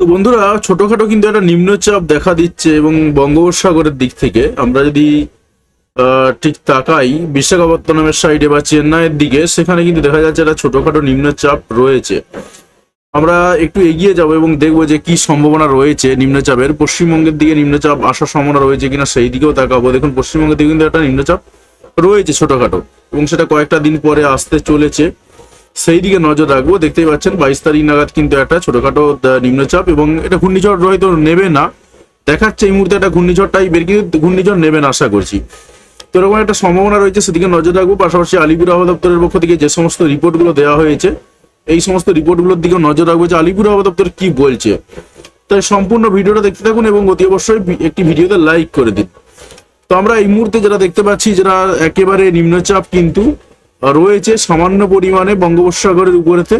তো বন্ধুরা, ছোটখাটো কিন্তু একটা নিম্নচাপ দেখা দিচ্ছে এবং বঙ্গোপসাগরের দিক থেকে। আমরা যদি ঠিক তাকাই, বিশাখাপত্তনমের সাইডে বা চেন্নাইয়ের দিকে, সেখানে কিন্তু দেখা যাচ্ছে একটা ছোটখাটো নিম্নচাপ রয়েছে। আমরা একটু এগিয়ে যাব এবং দেখব যে কি সম্ভাবনা রয়েছে নিম্নচাপের। পশ্চিমবঙ্গের দিকে নিম্নচাপ আসার সম্ভাবনা রয়েছে কিনা সেই দিকেও তাকাবো। দেখুন, পশ্চিমবঙ্গের দিকে কিন্তু একটা নিম্নচাপ রয়েছে ছোটখাটো এবং সেটা কয়েকটা দিন পরে আসতে চলেছে। সেই দিকে নজর রাখব। দেখতেই পাচ্ছেন, বাইশ তারিখ নাগাদ কিন্তু একটা ছোটখাটো নিম্নচাপ এবং এটা ঘূর্ণিঝড় হয়তো নেবে না। দেখাচ্ছে এই মুহূর্তে একটা ঘূর্ণিঝড় টাইপের কিন্তু ঘূর্ণিঝড় নেবেন আশা করছি। তো এরকম একটা সম্ভাবনা রয়েছে, সেদিকে নজর রাখব। পাশাপাশি আলিপুর আবহাওয়া দপ্তরের পক্ষ থেকে যে সমস্ত রিপোর্টগুলো দেওয়া হয়েছে, এই সমস্ত রিপোর্টগুলোর দিকে নজর রাখব যে আলিপুর আবহাওয়া দপ্তর কি বলছে। তাই সম্পূর্ণ ভিডিওটা দেখতে থাকুন এবং অতি অবশ্যই একটি ভিডিওতে লাইক করে দিন। তো আমরা এই মুহূর্তে যেটা দেখতে পাচ্ছি, যেটা একেবারে নিম্নচাপ কিন্তু রয়েছে সামান্য পরিমাণে বঙ্গোপসাগরের উপরেতে।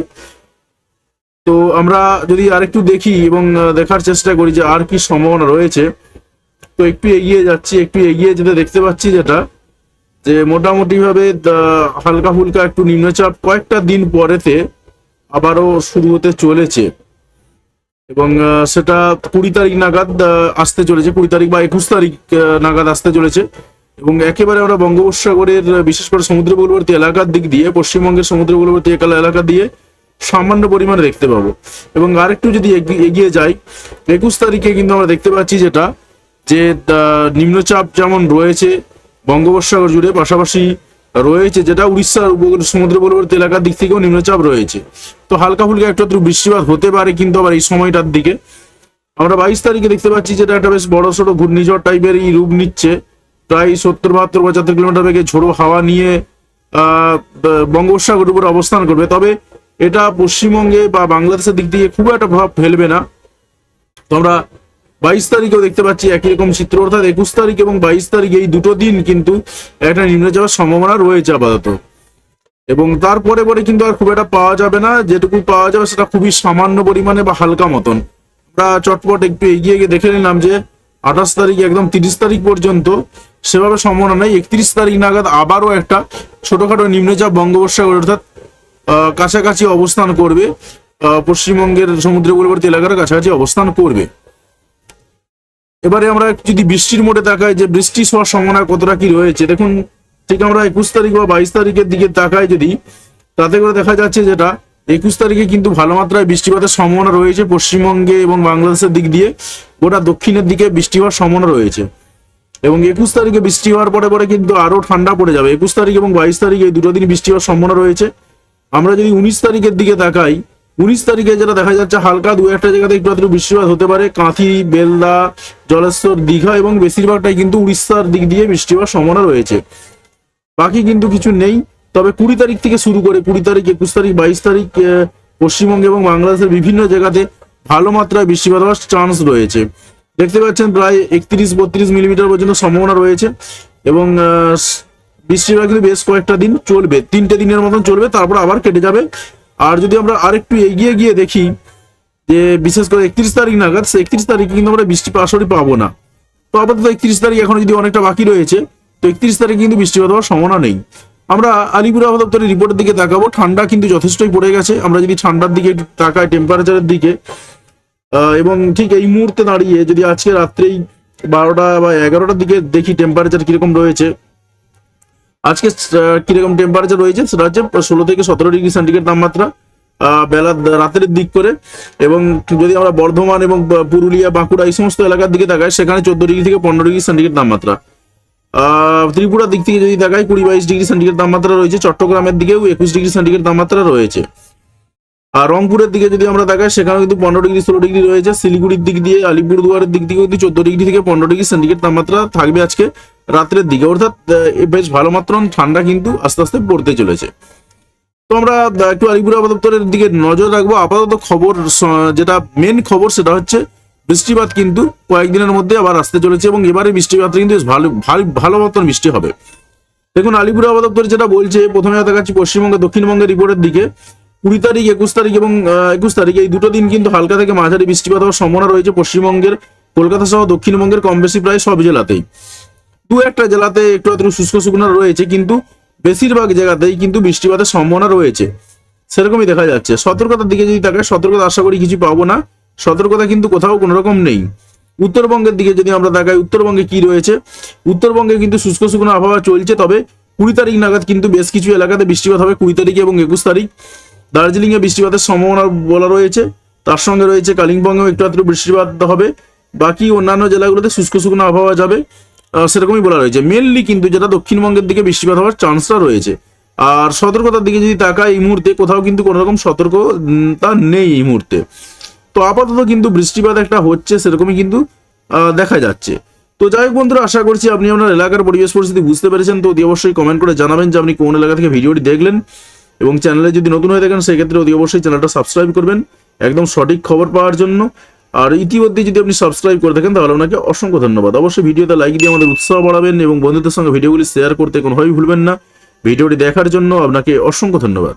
তো আমরা যদি আরেকটু দেখি এবং দেখার চেষ্টা করি যে আর কি সম্ভাবনা রয়েছে। তো একটু এগিয়ে যাচ্ছি, একটু এগিয়ে যেতে দেখতে পাচ্ছি যেটা, যে মোটামুটি ভাবে হালকা ফুলকা একটু নিম্নচাপ কয়েকটা দিন পরেতে আবারও শুরু হতে চলেছে। এবং সেটা কুড়ি তারিখ নাগাদ আসতে চলেছে, কুড়ি তারিখ বা একুশ তারিখ নাগাদ আসতে চলেছে। এবং একেবারে আমরা বঙ্গোপসাগরের, বিশেষ করে সমুদ্র উপকূলবর্তী এলাকার দিক দিয়ে, পশ্চিমবঙ্গের সমুদ্র উপকূলবর্তী এলাকা দিয়ে সামান্য পরিমাণে দেখতে পাবো। এবং আরেকটু যদি এগিয়ে যাই, একুশ তারিখে কিন্তু আমরা দেখতে পাচ্ছি যেটা, যে নিম্নচাপ যেমন রয়েছে, বঙ্গোপসাগর জুড়ে পাশাপাশি রয়েছে যেটা উড়িষ্যার উপকূল সমুদ্র উপকূলবর্তী এলাকার দিক থেকেও নিম্নচাপ রয়েছে। তো হালকা ফুলকা একটু একটু বৃষ্টিপাত হতে পারে কিন্তু আবার এই সময়টার দিকে। আমরা বাইশ তারিখে দেখতে পাচ্ছি যেটা একটা বেশ বড় সড়ো ঘূর্ণিঝড় টাইপের এই রূপ নিচ্ছে। প্রায় সত্তর বাহাত্তর পঁচাত্তর কিলোমিটার বেগে ঝোড়ো হাওয়া নিয়ে আহ, ব- বঙ্গোপসাগরের উপর অবস্থান করবে। তবে এটা পশ্চিমবঙ্গে বা বাংলাদেশের দিক দিয়ে খুব একটা প্রভাব ফেলবে না। তো আমরা বাইশ তারিখেও দেখতে পাচ্ছি একই রকম চিত্র অর্থাৎ একুশ তারিখ এবং বাইশ তারিখ এই দুটো দিন কিন্তু একটা নিম্নচাপের সম্ভাবনা রয়েছে আপাতত। এবং তারপরে পরে কিন্তু আর খুব একটা পাওয়া যাবে না। যেটুকু পাওয়া যাবে সেটা খুবই সামান্য পরিমাণে বা হালকা মতন। আমরা চটপট একটু এগিয়ে গিয়ে দেখে নিলাম যে আঠাশ তারিখ একদম তিরিশ তারিখ পর্যন্ত সেভাবে সম্ভাবনা নেই। একত্রিশ তারিখ নাগাদ আবারও একটা ছোটখাটো নিম্নচাপ বঙ্গোপসাগর অর্থাৎ কাছাকাছি অবস্থান করবে। পশ্চিমবঙ্গের সমুদ্র উপকূলবর্তী এলাকার কাছাকাছি অবস্থান করবে। এবারে আমরা যদি বৃষ্টির মোড়ে তাকাই যে বৃষ্টি হওয়ার সম্ভাবনা কতটা কি রয়েছে, দেখুন, ঠিক আমরা একুশ তারিখ বা বাইশ তারিখের দিকে তাকাই যদি, তাতে করে দেখা যাচ্ছে যেটা, একুশ তারিখে কিন্তু ভালো মাত্রায় বৃষ্টিপাতের সম্ভাবনা রয়েছে পশ্চিমবঙ্গে এবং বাংলাদেশের দিক দিয়ে। গোটা দক্ষিণের দিকে বৃষ্টি হওয়ার সম্ভাবনা রয়েছে। এবং একুশ তারিখে বৃষ্টি হওয়ার পরে পরে কিন্তু আরও ঠান্ডা পড়ে যাবে। একুশ তারিখ এবং বাইশ তারিখ এই দুটো দিন বৃষ্টি হওয়ার সম্ভাবনা রয়েছে। আমরা যদি উনিশ তারিখের দিকে তাকাই, উনিশ তারিখে যেটা দেখা যাচ্ছে হালকা দু একটা জায়গাতে একটু আধটু বৃষ্টিপাত হতে পারে। কাঁথি, বেলদা, জলেশ্বর, দীঘা এবং বেশিরভাগটাই কিন্তু উড়িষ্যার দিক দিয়ে বৃষ্টি হওয়ার সম্ভাবনা রয়েছে। বাকি কিন্তু কিছু নেই। তবে কুড়ি তারিখ থেকে শুরু করে কুড়ি তারিখ, একুশ তারিখ, বাইশ তারিখ পশ্চিমবঙ্গে এবং বাংলাদেশের বিভিন্ন জায়গাতে ভালো মাত্রায় বৃষ্টিপাত হওয়ার চান্স রয়েছে। দেখতে পাচ্ছেন প্রায় একত্রিশ বত্রিশ মিলিমিটার পর্যন্ত সম্ভাবনা রয়েছে এবং স- কিন্তু বেশ কয়েকটা দিন চলবে, তিনটে দিনের মতন চলবে, তারপর আবার কেটে যাবে। আর যদি আমরা আরেকটু এগিয়ে গিয়ে দেখি যে বিশেষ করে একত্রিশ তারিখ নাগাদ সে একত্রিশ তারিখে কিন্তু আমরা বৃষ্টি আসরই পাবো না। তো আপাতত একত্রিশ তারিখ এখনও যদি অনেকটা বাকি রয়েছে, তো একত্রিশ তারিখে কিন্তু বৃষ্টিপাত হওয়ার সম্ভাবনা নেই। আমরা আলিপুর আবহাওয়া রিপোর্টের দিকে তাকাবো, ঠান্ডা কিন্তু যথেষ্টই পড়ে গেছে। আমরা যদি ঠান্ডার দিকে তাকাই টেম্পারেচারের দিকে এবং ঠিক এই মুহূর্তে দাঁড়িয়ে যদি আজকে রাত্রেই বারোটা বা এগারোটার দিকে দেখি টেম্পারেচার কীরকম রয়েছে, আজকে কীরকম টেম্পারেচার রয়েছে সেটা হচ্ছে ষোলো থেকে সতেরো ডিগ্রি সেন্টিগ্রেড তাপমাত্রা বেলা রাতের দিক করে এবং যদি আমরা বর্ধমান এবং পুরুলিয়া, বাঁকুড়া এই সমস্ত এলাকার দিকে তাকাই, সেখানে চোদ্দ ডিগ্রি থেকে পনেরো ডিগ্রি সেন্টিগ্রেড তাপমাত্রা। ত্রিপুরার দিক থেকে যদি তাকাই, কুড়ি বাইশ ডিগ্রি সেন্টিগ্রেড তাপমাত্রা রয়েছে, চট্টগ্রামের দিকেও একুশ ডিগ্রি সেন্টিগ্রেড তাপমাত্রা রয়েছে। আর রংপুরের দিকে যদি আমরা তাকাই সেখানে কিন্তু পনেরো ডিগ্রি, ষোলো ডিগ্রি রয়েছে। শিলিগুড়ির দিক দিয়ে, আলিপুরদুয়ারের দিক থেকে কিন্তু চোদ্দ ডিগ্রি থেকে পনেরো ডিগ্রি সেন্টিগ্রেড তাপমাত্রা থাকবে আজকে রাত্রের দিকে। অর্থাৎ বেশ ভালো মাত্রার ঠান্ডা কিন্তু আস্তে আস্তে পড়তে চলেছে। তো আমরা একটু আলিপুর দপ্তরের দিকে নজর রাখব। আপাতত খবর যেটা মেন খবর সেটা হচ্ছে, বৃষ্টিপাত কিন্তু কয়েকদিনের মধ্যে আবার আসতে চলেছে এবং এবারে বৃষ্টিপাত কিন্তু ভালো ভালো মতন বৃষ্টি হবে। দেখুন, আলিপুর দপ্তর যেটা বলছে, প্রথমে দেখাচ্ছি পশ্চিমবঙ্গ দক্ষিণবঙ্গের রিপোর্টের দিকে। কুড়ি তারিখ, একুশ তারিখ এবং একুশ তারিখ, এই দুটো দিন কিন্তু হালকা থেকে মাঝারি বৃষ্টিপাত হওয়ার সম্ভাবনা রয়েছে পশ্চিমবঙ্গের, কলকাতা সহ দক্ষিণবঙ্গের কম বেশি প্রায় সব জেলাতেই। দু একটা জেলাতে একটু আধটু শুষ্ক শুকনো রয়েছে, কিন্তু বেশিরভাগ জায়গাতেই কিন্তু বৃষ্টিপাতের সম্ভাবনা রয়েছে। সেরকমই দেখা যাচ্ছে। সতর্কতার দিকে যদি তাকায় সতর্কতা আশা করি কিছু পাবো না। সতর্কতা কিন্তু কোথাও কোনো রকম নেই। উত্তরবঙ্গের দিকে যদি আমরা তাকাই, উত্তরবঙ্গে কি রয়েছে? উত্তরবঙ্গে কিন্তু শুষ্ক শুকনো আবহাওয়া চলছে, তবে কুড়ি তারিখ নাগাদ কিন্তু বেশ কিছু এলাকাতে বৃষ্টিপাত হবে কুড়ি তারিখ এবং একুশ তারিখ। দার্জিলিং এ বৃষ্টিপাতের সম্ভাবনা বলা রয়েছে। তার সঙ্গে রয়েছে কালিম্পংয়েও একটু আধটু বৃষ্টিপাত হবে। বাকি অন্যান্য জেলাগুলোতে শুষ্ক শুকনো আবহাওয়া যাবে। সেরকমই বলা রয়েছে। মেনলি কিন্তু যেটা দক্ষিণবঙ্গের দিকে বৃষ্টিপাত হওয়ার চান্সটা রয়েছে। আর সতর্কতার দিকে যদি তাকায় এই মুহূর্তে কোথাও কিন্তু কোনো রকম সতর্কতা নেই এই মুহূর্তে। তো আপাতত কিন্তু বৃষ্টিপাত একটা হচ্ছে সেরকমই কিন্তু দেখা যাচ্ছে। তো যাই হোক বন্ধুরা, আশা করছি আপনি আপনার এলাকার পরিবেশ পরিস্থিতি বুঝতে পেরেছেন। তো অতি অবশ্যই কমেন্ট করে জানাবেন যে আপনি কোন এলাকা থেকে ভিডিওটি দেখলেন। এবং চ্যানেলে যদি নতুন হয়ে থাকেন, সেক্ষেত্রে অতি অবশ্যই চ্যানেলটা সাবস্ক্রাইব করবেন। একদম সঠিক খবর পাওয়ার জন্য। আর ইতিমধ্যে যদি আপনি সাবস্ক্রাইব করে থাকেন, তাহলে আপনাকে অসংখ্য ধন্যবাদ। অবশ্যই ভিডিওতে লাইক দিয়ে আমাদের উৎসাহ বাড়াবেন এবং বন্ধুদের সঙ্গে ভিডিওগুলি শেয়ার করতে কোনোভাবেই ভুলবেন না। ভিডিওটি দেখার জন্য আপনাকে অসংখ্য ধন্যবাদ।